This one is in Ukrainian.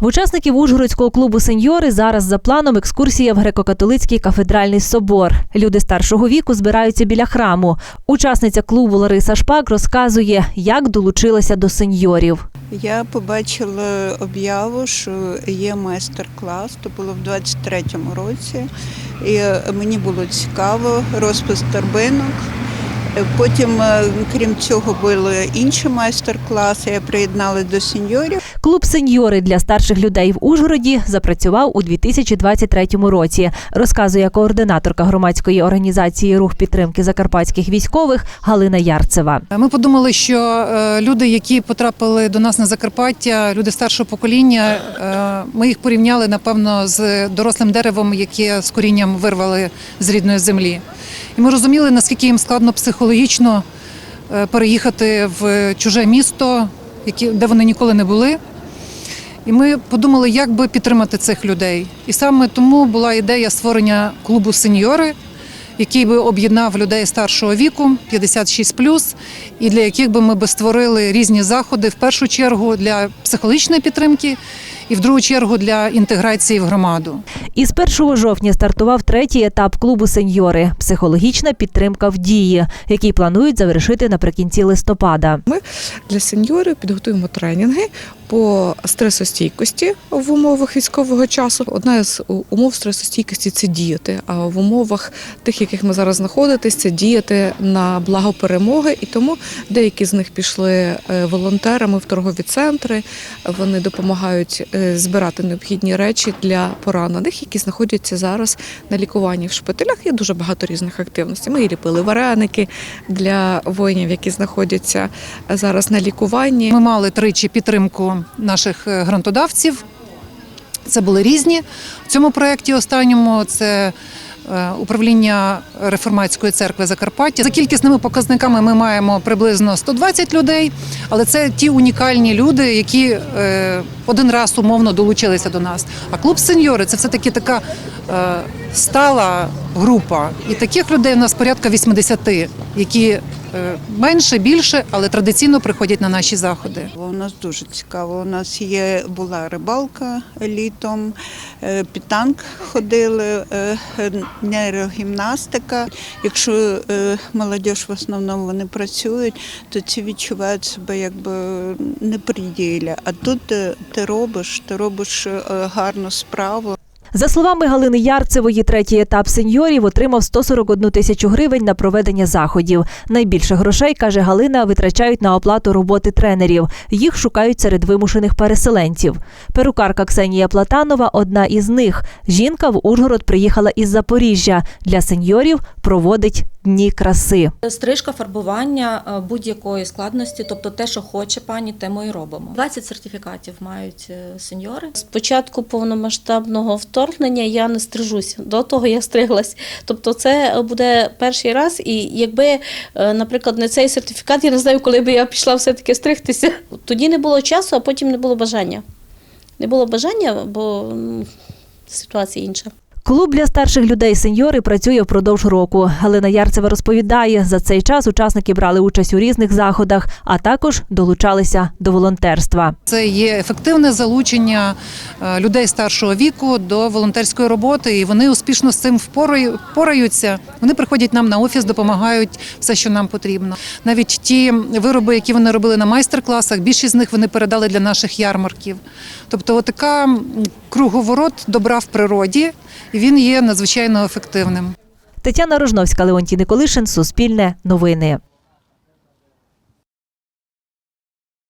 В учасників Ужгородського клубу сеньори зараз за планом екскурсія в греко-католицький кафедральний собор. Люди старшого віку збираються біля храму. Учасниця клубу Лариса Шпак розказує, як долучилася до сеньорів. Я побачила об'яву, що є майстер-клас, то було в 23-му році. І мені було цікаво розпис торбинок. Потім, е, крім цього, були інші майстер-класи. Я приєдналася до сеньорів. Клуб сеньори для старших людей в Ужгороді запрацював у 2023 році, розказує координаторка громадської організації Рух підтримки закарпатських військових Галина Ярцева. Ми подумали, що е, люди, які потрапили до нас на Закарпаття, люди старшого покоління, е, ми їх порівняли напевно з дорослим деревом, яке з корінням вирвали з рідної землі. І ми розуміли, наскільки їм складно психологічно е, переїхати в чуже місто, де вони ніколи не були. І ми подумали, як би підтримати цих людей. І саме тому була ідея створення клубу сеньори, який би об'єднав людей старшого віку 56+, і для яких би ми би створили різні заходи в першу чергу для психологічної підтримки і в другу чергу для інтеграції в громаду. Із 1 жовтня стартував третій етап клубу сеньори психологічна підтримка в дії, який планують завершити наприкінці листопада. Ми Для сеньорів підготуємо тренінги по стресостійкості в умовах військового часу. Одна з умов стресостійкості це діяти. А в умовах тих, яких ми зараз знаходитесь, це діяти на благо перемоги. І тому деякі з них пішли е, волонтерами в торгові центри. Вони допомагають е, збирати необхідні речі для поранених, які знаходяться зараз на лікуванні в шпиталях. Є дуже багато різних активностей. Ми ліпили вареники для воїнів, які знаходяться зараз на лікуванні. Ми мали тричі підтримку наших е, грантодавців. Це були різні. В цьому проєкті останньому це е, управління реформатської церкви Закарпаття. За кількісними показниками ми маємо приблизно 120 людей, але це ті унікальні люди, які е, один раз умовно долучилися до нас. А клуб сеньори це все таки така стала група. І таких людей у нас порядка 80, які менше, більше, але традиційно приходять на наші заходи. У нас дуже цікаво. У нас є була рибалка літом, е, підтанк ходили, е, нейрогімнастика. Якщо е, молодь в основному вони працюють, то ці відчувають себе якби не при ділі. А тут е, ти робиш, ти робиш е, гарну справу. За словами Галини Ярцевої, третій етап сеньорів отримав 141 тисячу гривень на проведення заходів. Найбільше грошей, каже Галина, витрачають на оплату роботи тренерів. Їх шукають серед вимушених переселенців. Перукарка Ксенія Платанова одна із них. Жінка в Ужгород приїхала із Запоріжжя. Для сеньорів проводить дні краси. Стрижка, фарбування е, будь-якої складності, тобто те, що хоче пані, те ми і робимо. 20 сертифікатів мають е, сеньори. З початку повномасштабного вторгнення я не стрижуся. До того я стриглась. Тобто, це буде перший раз. І якби, е, наприклад, не цей сертифікат, я не знаю, коли би я пішла все-таки стригтися. Тоді не було часу, а потім не було бажання. Не було бажання, бо ситуація інша. Клуб для старших людей сеньори працює впродовж року. Галина Ярцева розповідає, за цей час учасники брали участь у різних заходах, а також долучалися до волонтерства. Це є ефективне залучення е, людей старшого віку до волонтерської роботи, і вони успішно з цим впораю- впораються. Вони приходять нам на офіс, допомагають все, що нам потрібно. Навіть ті вироби, які вони робили на майстер-класах, більшість з них вони передали для наших ярмарків. Тобто, така м, круговорот добра в природі, він є надзвичайно ефективним. Тетяна Рожновська, Леонтій Николишин, Суспільне, Новини.